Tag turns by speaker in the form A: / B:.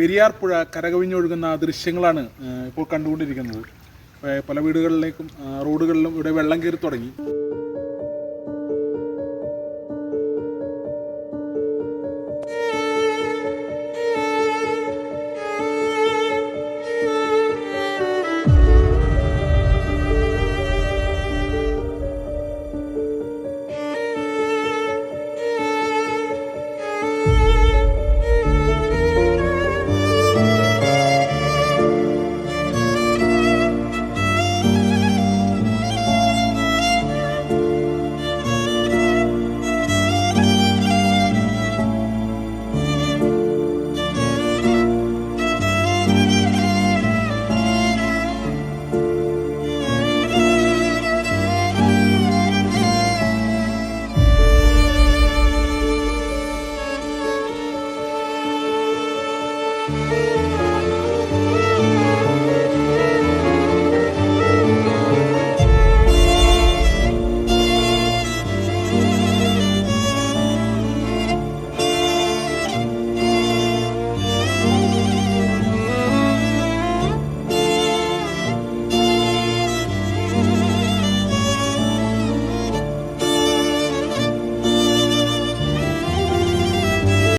A: പെരിയാർ പുഴ കരകവിഞ്ഞൊഴുകുന്ന ദൃശ്യങ്ങളാണ് ഇപ്പോൾ കണ്ടുകൊണ്ടിരിക്കുന്നത്. പല വീടുകളിലേക്കും റോഡുകളിലും ഇവിടെ വെള്ളം കയറി തുടങ്ങി. Thank you.